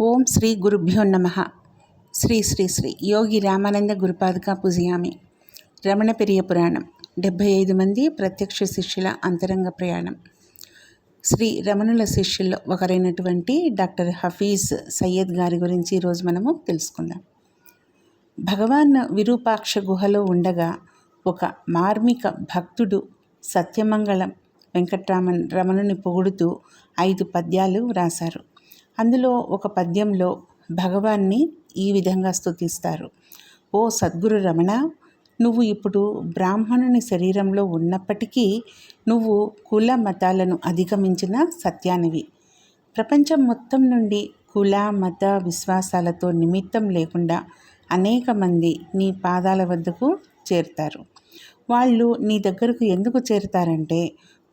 ఓం శ్రీ గురుభ్యో నమ. శ్రీ శ్రీ శ్రీ యోగి రామానంద గురుపాదుక పూజయామి. రమణ పెరియ పురాణం. డెబ్భై ఐదు మంది ప్రత్యక్ష శిష్యుల అంతరంగ ప్రయాణం. శ్రీ రమణుల శిష్యుల్లో ఒకరైనటువంటి డాక్టర్ హఫీజ్ సయ్యద్ గారి గురించి ఈరోజు మనము తెలుసుకుందాం. భగవాన్ విరూపాక్ష గుహలో ఉండగా ఒక మార్మిక భక్తుడు సత్యమంగళం వెంకట్రామన్ రమణుని పొగుడుతూ ఐదు పద్యాలు వ్రాశారు. అందులో ఒక పద్యంలో భగవాన్ని ఈ విధంగా స్తుతిస్తారు. ఓ సద్గురు రమణ నువ్వు ఇప్పుడు బ్రాహ్మణుని శరీరంలో ఉన్నప్పటికీ నువ్వు కుల మతాలను అధిగమించిన సత్యానివి. ప్రపంచం మొత్తం నుండి కుల మత విశ్వాసాలతో నిమిత్తం లేకుండా అనేక మంది నీ పాదాల వద్దకు చేరుతారు. వాళ్ళు నీ దగ్గరకు ఎందుకు చేరుతారంటే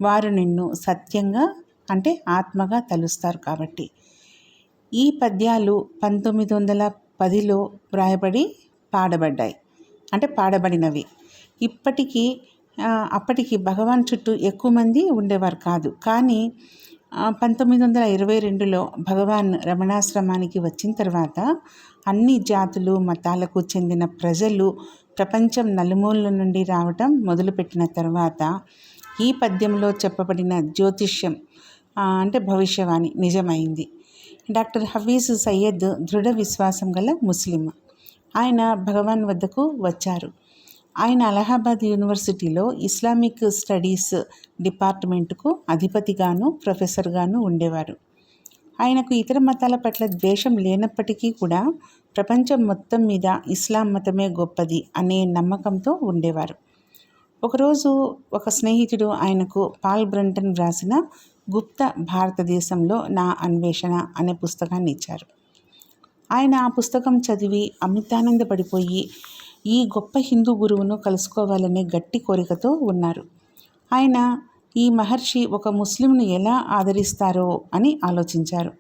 వారు నిన్ను సత్యంగా అంటే ఆత్మగా తలుస్తారు కాబట్టి. ఈ పద్యాలు పంతొమ్మిది వందల పదిలో వ్రాయబడి పాడబడ్డాయి. అంటే పాడబడినవి. ఇప్పటికీ అప్పటికి భగవాన్ చుట్టూ ఎక్కువ మంది ఉండేవారు కాదు. కానీ పంతొమ్మిది వందల ఇరవై రెండులో భగవాన్ రమణాశ్రమానికి వచ్చిన తర్వాత అన్ని జాతులు మతాలకు చెందిన ప్రజలు ప్రపంచం నలుమూలల నుండి రావటం మొదలుపెట్టిన తర్వాత ఈ పద్యంలో చెప్పబడిన జ్యోతిష్యం అంటే భవిష్యవాణి నిజమైంది. డాక్టర్ హఫీజ్ సయ్యద్ దృఢ విశ్వాసం గల ముస్లిం. ఆయన భగవాన్ వద్దకు వచ్చారు. ఆయన అలహాబాద్ యూనివర్సిటీలో ఇస్లామిక్ స్టడీస్ డిపార్ట్మెంట్కు అధిపతిగాను ప్రొఫెసర్గాను ఉండేవారు. ఆయనకు ఇతర మతాల పట్ల ద్వేషం లేనప్పటికీ కూడా ప్రపంచం మొత్తం మీద ఇస్లాం మతమే గొప్పది అనే నమ్మకంతో ఉండేవారు. ఒకరోజు ఒక స్నేహితుడు ఆయనకు పాల్ బ్రంటన్ వ్రాసిన గుప్త భారతదేశంలో నా అన్వేషణ అనే పుస్తకాన్ని ఇచ్చారు. ఆయన ఆ పుస్తకం చదివి అమితానందపడిపోయి ఈ గొప్ప హిందూ గురువును కలుసుకోవాలనే గట్టి కోరికతో ఉన్నారు. ఆయన ఈ మహర్షి ఒక ముస్లింను ఎలా ఆదరిస్తారో అని ఆలోచించారు.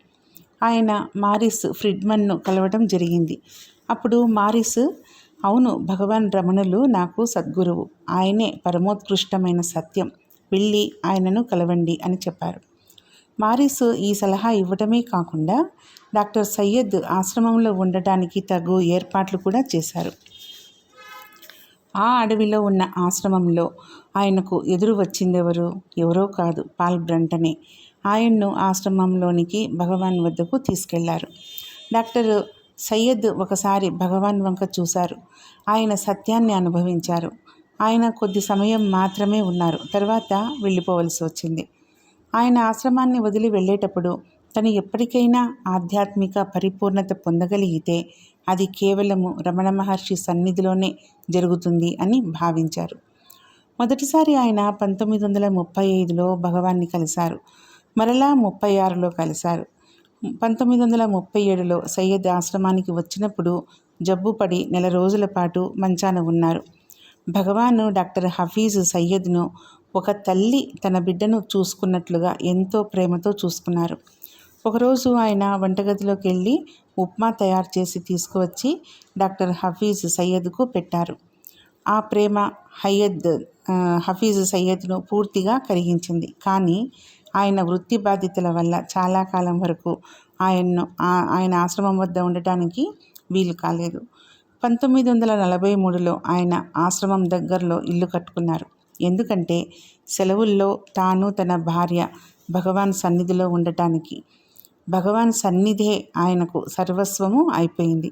ఆయన మారిస్ ఫ్రిడ్మన్ను కలవడం జరిగింది. అప్పుడు మారిస్ అవును భగవాన్ రమణులు నాకు సద్గురువు ఆయనే పరమోత్కృష్టమైన సత్యం వెళ్ళి ఆయనను కలవండి అని చెప్పారు. మారిస్ ఈ సలహా ఇవ్వటమే కాకుండా డాక్టర్ సయ్యద్ ఆశ్రమంలో ఉండటానికి తగు ఏర్పాట్లు కూడా చేశారు. ఆ అడవిలో ఉన్న ఆశ్రమంలో ఆయనకు ఎదురు వచ్చిందెవరు? ఎవరో కాదు పాల్ బ్రంటనే. ఆయన్ను ఆశ్రమంలోనికి భగవాన్ వద్దకు తీసుకెళ్ళారు. డాక్టర్ సయ్యద్ ఒకసారి భగవాన్ వంక చూశారు. ఆయన సత్యాన్ని అనుభవించారు. ఆయన కొద్ది సమయం మాత్రమే ఉన్నారు. తర్వాత వెళ్ళిపోవలసి వచ్చింది. ఆయన ఆశ్రమాన్ని వదిలి వెళ్ళేటప్పుడు తను ఎప్పటికైనా ఆధ్యాత్మిక పరిపూర్ణత పొందగలిగితే అది కేవలము రమణ మహర్షి సన్నిధిలోనే జరుగుతుంది అని భావించారు. మొదటిసారి ఆయన పంతొమ్మిది వందల ముప్పై ఐదులో భగవాన్ని కలిశారు. మరలా ముప్పై ఆరులో కలిశారు. పంతొమ్మిది వందల ముప్పై ఏడులో సయ్యద్ ఆశ్రమానికి వచ్చినప్పుడు జబ్బుపడి నెల రోజుల పాటు మంచాన ఉన్నారు. భగవాను డాక్టర్ హఫీజ్ సయ్యద్ను ఒక తల్లి తన బిడ్డను చూసుకున్నట్లుగా ఎంతో ప్రేమతో చూసుకున్నారు. ఒకరోజు ఆయన వంటగదిలోకి వెళ్ళి ఉప్మా తయారు చేసి తీసుకువచ్చి డాక్టర్ హఫీజ్ సయ్యద్కు పెట్టారు. ఆ ప్రేమ హయ్యద్ హఫీజ్ సయ్యద్ను పూర్తిగా కరిగించింది. కానీ ఆయన వృత్తి బాధ్యతల వల్ల చాలా కాలం వరకు ఆయన్ను ఆయన ఆశ్రమం వద్ద ఉండటానికి వీలు కాలేదు. పంతొమ్మిది వందల నలభై మూడులో ఆయన ఆశ్రమం దగ్గరలో ఇల్లు కట్టుకున్నారు. ఎందుకంటే సెలవుల్లో తాను తన భార్య భగవాన్ సన్నిధిలో ఉండటానికి. భగవాన్ సన్నిధే ఆయనకు సర్వస్వము అయిపోయింది.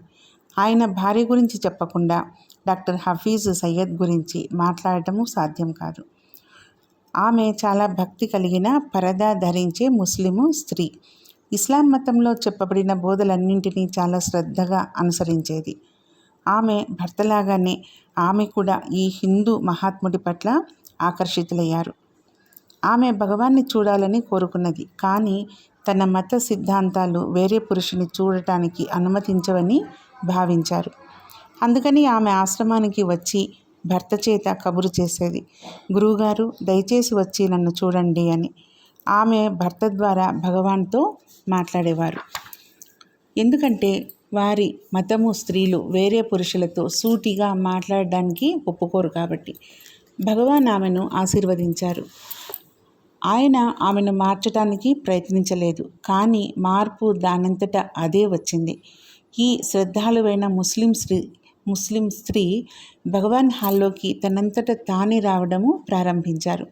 ఆయన భార్య గురించి చెప్పకుండా డాక్టర్ హఫీజ్ సయ్యద్ గురించి మాట్లాడటము సాధ్యం కాదు. ఆమె చాలా భక్తి కలిగిన పరదా ధరించే ముస్లిము స్త్రీ. ఇస్లాం మతంలో చెప్పబడిన బోధలన్నింటినీ చాలా శ్రద్ధగా అనుసరించేది. ఆమె భర్తలాగానే ఆమె కూడా ఈ హిందూ మహాత్ముడి పట్ల ఆకర్షితులయ్యారు. ఆమె భగవాన్ని చూడాలని కోరుకున్నది. కానీ తన మత సిద్ధాంతాలు వేరే పురుషుని చూడటానికి అనుమతించవని భావించారు. అందుకని ఆమె ఆశ్రమానికి వచ్చి భర్త చేత కబురు చేసేది గురువుగారు దయచేసి వచ్చి నన్ను చూడండి అని. ఆమె భర్త ద్వారా భగవాన్తో మాట్లాడేవారు. ఎందుకంటే వారి మతము స్త్రీలు వేరే పురుషులతో సూటిగా మాట్లాడడానికి ఒప్పుకోరు కాబట్టి భగవాన్ ఆమెను ఆశీర్వదించారు. ఆయన ఆమెను మార్చడానికి ప్రయత్నించలేదు కానీ మార్పు దానంతట అదే వచ్చింది. ఈ శ్రద్ధాలువైన ముస్లిం స్త్రీ ముస్లిం స్త్రీ భగవాన్ హాల్లోకి తనంతట తానే రావడము ప్రారంభించారు.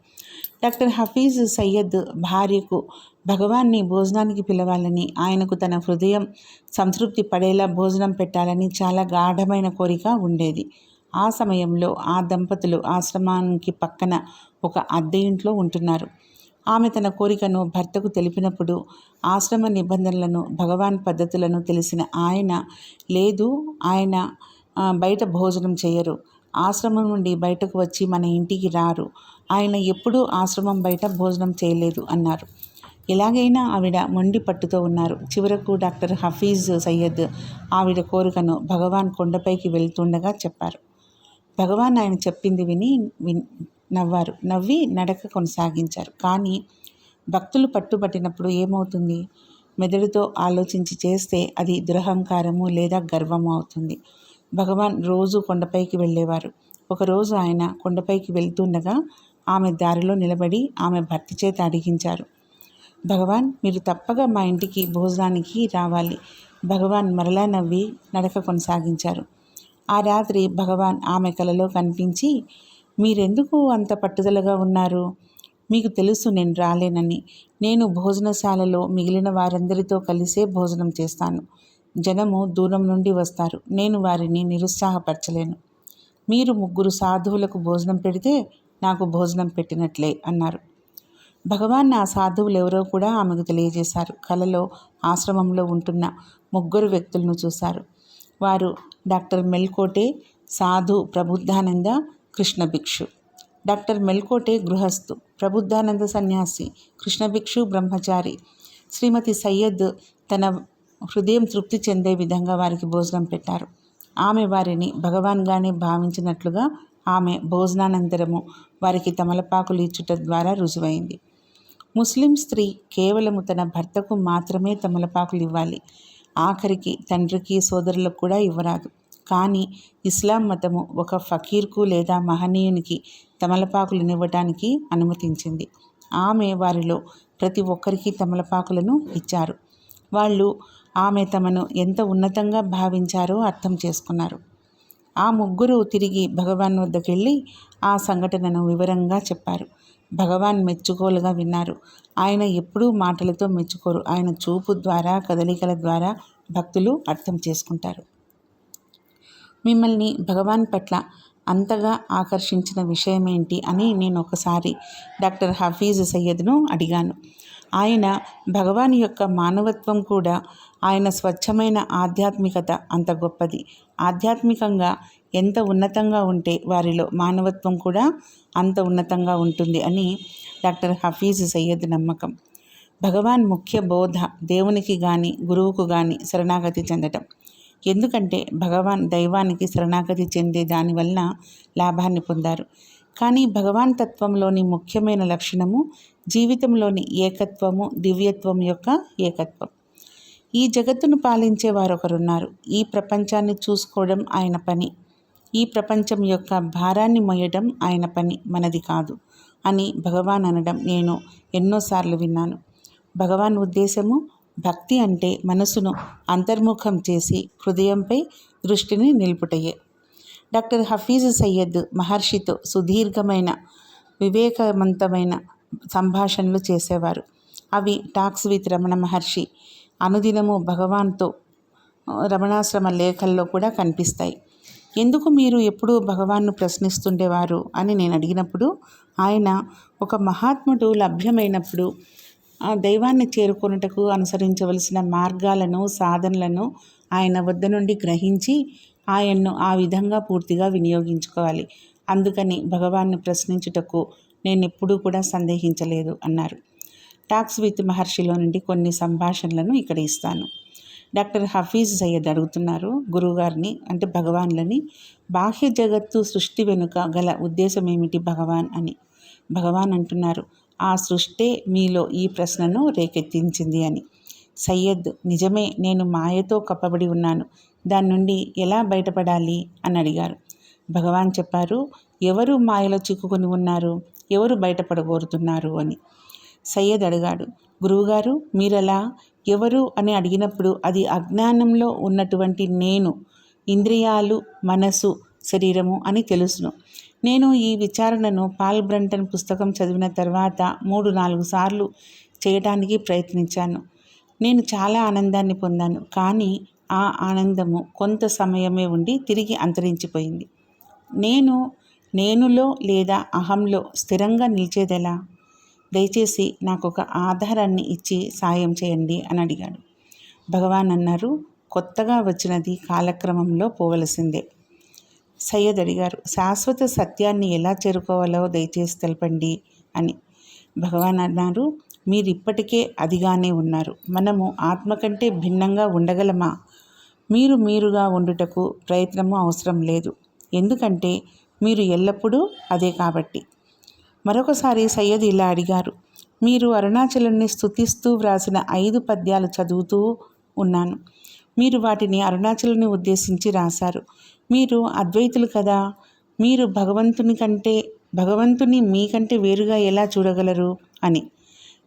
డాక్టర్ హఫీజ్ సయ్యద్ భార్యకు భగవాన్ని భోజనానికి పిలవాలని ఆయనకు తన హృదయం సంతృప్తి పడేలా భోజనం పెట్టాలని చాలా గాఢమైన కోరిక ఉండేది. ఆ సమయంలో ఆ దంపతులు ఆశ్రమానికి పక్కన ఒక అద్దె ఇంట్లో ఉంటున్నారు. ఆమె తన కోరికను భర్తకు తెలిపినప్పుడు ఆశ్రమ నిబంధనలను భగవాన్ పద్ధతులను తెలిసిన ఆయన లేదు ఆయన బయట భోజనం చేయరు. ఆశ్రమం నుండి బయటకు వచ్చి మన ఇంటికి రారు. ఆయన ఎప్పుడూ ఆశ్రమం బయట భోజనం చేయలేదు అన్నారు. ఎలాగైనా ఆవిడ మొండి పట్టుతో ఉన్నారు. చివరకు డాక్టర్ హఫీజ్ సయ్యద్ ఆవిడ కోరికను భగవాన్ కొండపైకి వెళ్తుండగా చెప్పారు. భగవాన్ ఆయన చెప్పింది విని విన్ నవ్వారు. నవ్వి నడక కొనసాగించారు. కానీ భక్తులు పట్టుబట్టినప్పుడు ఏమవుతుంది? మెదడుతో ఆలోచించి చేస్తే అది దురహంకారము లేదా గర్వము అవుతుంది. భగవాన్ రోజు కొండపైకి వెళ్ళేవారు. ఒకరోజు ఆయన కొండపైకి వెళ్తుండగా ఆమె దారిలో నిలబడి ఆమె భర్త చేత అడిగించారు. భగవాన్ మీరు తప్పగా మా ఇంటికి భోజనానికి రావాలి. భగవాన్ మరలా నవ్వి నడక కొనసాగించారు. ఆ రాత్రి భగవాన్ ఆమె కలలో కనిపించి మీరెందుకు అంత పట్టుదలగా ఉన్నారు? మీకు తెలుసు నేను రాలేనని. నేను భోజనశాలలో మిగిలిన వారందరితో కలిసే భోజనం చేస్తాను. జనము దూరం నుండి వస్తారు. నేను వారిని నిరుత్సాహపరచలేను. మీరు ముగ్గురు సాధువులకు భోజనం పెడితే నాకు భోజనం పెట్టినట్లే అన్నారు. భగవాన్ ఆ సాధువులు ఎవరో కూడా ఆమెకు తెలియజేశారు. కలలో ఆశ్రమంలో ఉంటున్న ముగ్గురు వ్యక్తులను చూశారు. వారు డాక్టర్ మెల్కోటే సాధు ప్రబుద్ధానంద కృష్ణ భిక్షు డాక్టర్ మెల్కోటే గృహస్థు ప్రబుద్ధానంద సన్యాసి కృష్ణ భిక్షు బ్రహ్మచారి. శ్రీమతి సయ్యద్ తన హృదయం తృప్తి చెందే విధంగా వారికి భోజనం పెట్టారు. ఆమె వారిని భగవాన్గానే భావించినట్లుగా ఆమె భోజనానంతరము వారికి తమలపాకులు ఇచ్చుట ద్వారా రుజువైంది. ముస్లిం స్త్రీ కేవలము తన భర్తకు మాత్రమే తమలపాకులు ఇవ్వాలి. ఆఖరికి తండ్రికి సోదరులకు కూడా ఇవ్వరాదు. కానీ ఇస్లాం మతము ఒక ఫకీర్కు లేదా మహనీయునికి తమలపాకులు ఇవ్వటానికి అనుమతించింది. ఆమె వారిలో ప్రతి ఒక్కరికి తమలపాకులను ఇచ్చారు. వాళ్ళు ఆమె తమను ఎంత ఉన్నతంగా భావించారో అర్థం చేసుకున్నారు. ఆ ముగ్గురు తిరిగి భగవాన్ వద్దకు వెళ్ళి ఆ సంఘటనను వివరంగా చెప్పారు. భగవాన్ మెచ్చుకోలుగా విన్నారు. ఆయన ఎప్పుడూ మాటలతో మెచ్చుకోరు. ఆయన చూపు ద్వారా కదలికల ద్వారా భక్తులు అర్థం చేసుకుంటారు. మిమ్మల్ని భగవాన్ పట్ల అంతగా ఆకర్షించిన విషయం ఏంటి అని నేను ఒకసారి డాక్టర్ హఫీజ్ సయ్యద్ను అడిగాను. ఆయన భగవాన్ యొక్క మానవత్వం కూడా ఆయన స్వచ్ఛమైన ఆధ్యాత్మికత అంత గొప్పది. ఆధ్యాత్మికంగా ఎంత ఉన్నతంగా ఉంటే వారిలో మానవత్వం కూడా అంత ఉన్నతంగా ఉంటుంది అని డాక్టర్ హఫీజ్ సయ్యద్ నమ్మకం. భగవాన్ ముఖ్య బోధ దేవునికి కానీ గురువుకు కానీ శరణాగతి చెందటం. ఎందుకంటే భగవాన్ దైవానికి శరణాగతి చెందే దానివల్ల లాభాన్ని పొందారు. కానీ భగవాన్ తత్వంలోని ముఖ్యమైన లక్షణము జీవితంలోని ఏకత్వము దివ్యత్వం యొక్క ఏకత్వం. ఈ జగత్తును పాలించే వారొకరున్నారు. ఈ ప్రపంచాన్ని చూసుకోవడం ఆయన పని. ఈ ప్రపంచం యొక్క భారాన్ని మొయ్యడం ఆయన పని. మనది కాదు అని భగవాన్ అనడం నేను ఎన్నోసార్లు విన్నాను. భగవాన్ ఉద్దేశము భక్తి అంటే మనసును అంతర్ముఖం చేసి హృదయంపై దృష్టిని నిలుపుటయే. డాక్టర్ హఫీజ్ సయ్యద్ మహర్షితో సుదీర్ఘమైన వివేకవంతమైన సంభాషణలు చేసేవారు. అవి టాక్స్ విత్ రమణ మహర్షి అనుదినము భగవాన్తో రమణాశ్రమ లేఖల్లో కూడా కనిపిస్తాయి. ఎందుకు మీరు ఎప్పుడూ భగవాన్ను ప్రశ్నిస్తుండేవారు అని నేను అడిగినప్పుడు ఆయన ఒక మహాత్ముడు లభ్యమైనప్పుడు ఆ దైవాన్ని చేరుకొనుటకు అనుసరించవలసిన మార్గాలను సాధనలను ఆయన వద్ద నుండి గ్రహించి ఆయన్ను ఆ విధంగా పూర్తిగా వినియోగించుకోవాలి. అందుకని భగవాన్ని ప్రశ్నించుటకు నేను ఎప్పుడూ కూడా సందేహించలేదు అన్నారు. టాక్స్ విత్ మహర్షిలో నుండి కొన్ని సంభాషణలను ఇక్కడ ఇస్తాను. డాక్టర్ హఫీజ్ సయ్యద్ అడుగుతున్నారు గురువుగారిని అంటే భగవాన్లని బాహ్య జగత్తు సృష్టి వెనుక గల ఉద్దేశం ఏమిటి భగవాన్ అని. భగవాన్ అంటున్నారు ఆ సృష్టే మీలో ఈ ప్రశ్నను రేకెత్తించింది అని. సయ్యద్ నిజమే నేను మాయతో కప్పబడి ఉన్నాను. దాని నుండి ఎలా బయటపడాలి అని అడిగారు. భగవాన్ చెప్పారు ఎవరు మాయలో చిక్కుకొని ఉన్నారు? ఎవరు బయటపడగోరుతున్నారు అని. సయ్యద్ అడిగాడు గురువుగారు మీరెలా? ఎవరు? అని అడిగినప్పుడు అది అజ్ఞానంలో ఉన్నటువంటి నేను ఇంద్రియాలు మనసు శరీరము అని తెలుసును. నేను ఈ విచారణను పాల్ బ్రంటన్ పుస్తకం చదివిన తర్వాత మూడు నాలుగు సార్లు చేయటానికి ప్రయత్నించాను. నేను చాలా ఆనందాన్ని పొందాను కానీ ఆ ఆనందము కొంత సమయమే ఉండి తిరిగి అంతరించిపోయింది. నేను నేనులో లేదా అహంలో స్థిరంగా నిలిచేదెలా? దయచేసి నాకు ఒక ఆధారాన్ని ఇచ్చి సాయం చేయండి అని అడిగాడు. భగవాన్ అన్నారు కొత్తగా వచ్చినది కాలక్రమంలో పోవలసిందే సయ్యద్ అడిగారు శాశ్వత సత్యాన్ని ఎలా చేరుకోవాలో దయచేసి తెలపండి అని. భగవాన్ అన్నారు మీరు ఇప్పటికే అదిగానే ఉన్నారు. మనము ఆత్మ కంటే భిన్నంగా ఉండగలమా? మీరు మీరుగా ఉండుటకు ప్రయత్నము అవసరం లేదు. ఎందుకంటే మీరు ఎల్లప్పుడూ అదే కాబట్టి. మరొకసారి సయ్యద్ ఇలా అడిగారు. మీరు అరుణాచలుని స్థుతిస్తూ వ్రాసిన ఐదు పద్యాలు చదువుతూ ఉన్నాను. మీరు వాటిని అరుణాచలుని ఉద్దేశించి రాశారు. మీరు అద్వైతులు కదా. మీరు భగవంతుని కంటే భగవంతుని మీకంటే వేరుగా ఎలా చూడగలరు? అని.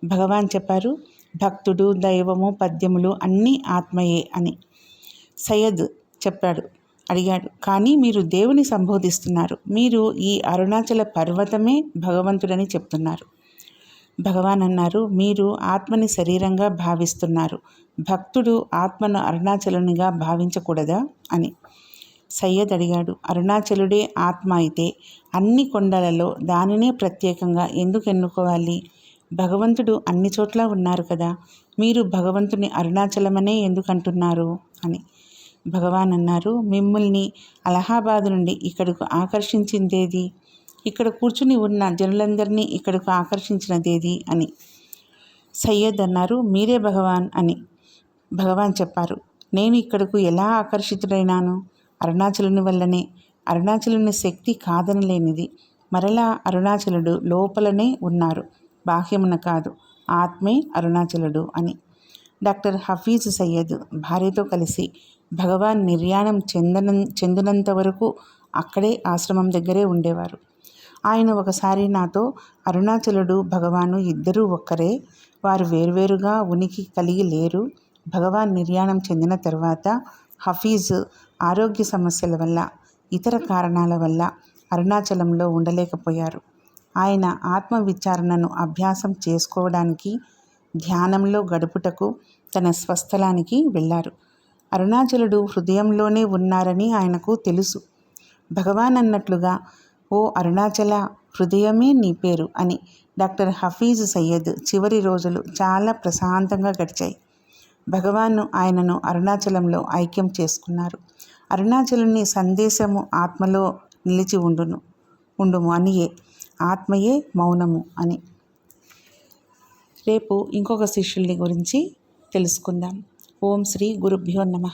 భగవాన్ చెప్పారు భక్తుడు దైవము పద్యములు అన్నీ ఆత్మయే అని. సయ్యద్ చెప్పాడు అడిగాడు. కానీ మీరు దేవుని సంబోధిస్తున్నారు. మీరు ఈ అరుణాచల పర్వతమే భగవంతుడని చెప్తున్నారు. భగవాన్ అన్నారు మీరు ఆత్మని శరీరంగా భావిస్తున్నారు. భక్తుడు ఆత్మను అరుణాచలునిగా భావించకూడదా? అని. సయ్యద్ అడిగాడు అరుణాచలుడే ఆత్మ అయితే అన్ని కొండలలో దానినే ప్రత్యేకంగా ఎందుకు ఎన్నుకోవాలి? భగవంతుడు అన్ని చోట్ల ఉన్నారు కదా. మీరు భగవంతుని అరుణాచలమనే ఎందుకంటున్నారు అని. భగవాన్ అన్నారు మిమ్మల్ని అలహాబాద్ నుండి ఇక్కడకు ఆకర్షించిందేది? ఇక్కడ కూర్చుని ఉన్న జనులందరినీ ఇక్కడకు ఆకర్షించినదేది? అని. సయ్యద్ అన్నారు మీరే భగవాన్ అని భగవాన్ చెప్పారు. నేను ఇక్కడకు ఎలా ఆకర్షితుడైనాను? అరుణాచలుని వల్లనే అరుణాచలుని శక్తి కాదనలేనిది. మరలా అరుణాచలుడు లోపలనే ఉన్నారు. బాహ్యమున కాదు ఆత్మే అరుణాచలుడు అని. డాక్టర్ హఫీజ్ సయ్యద్ భార్యతో కలిసి భగవాన్ నిర్యాణం చెందన చెందినంత వరకు అక్కడే ఆశ్రమం దగ్గరే ఉండేవారు. ఆయన ఒకసారి నాతో అరుణాచలుడు భగవాను ఇద్దరూ ఒక్కరే. వారు వేర్వేరుగా ఉనికి కలిగి లేరు. భగవాన్ నిర్యాణం చెందిన తర్వాత హఫీజ్ ఆరోగ్య సమస్యల వల్ల ఇతర కారణాల వల్ల అరుణాచలంలో ఉండలేకపోయారు. ఆయన ఆత్మ విచారణను అభ్యాసం చేసుకోవడానికి ధ్యానంలో గడుపుటకు తన స్వస్థలానికి వెళ్ళారు. అరుణాచలుడు హృదయంలోనే ఉన్నారని ఆయనకు తెలుసు. భగవాన్ అన్నట్లుగా ఓ అరుణాచల హృదయమే నీ పేరు అని డాక్టర్ హఫీజ్ సయ్యద్ చివరి రోజులు చాలా ప్రశాంతంగా గడిచాయి. భగవాన్ను ఆయనను అరుణాచలంలో ఐక్యం చేసుకున్నారు. అరుణాచలుని సందేశము ఆత్మలో నిలిచి ఉండును ఉండుము అనియే ఆత్మయే మౌనము అని. రేపు ఇంకొక శిష్యుల్ని గురించి తెలుసుకుందాం. ఓం శ్రీ గురుభ్యో నమ.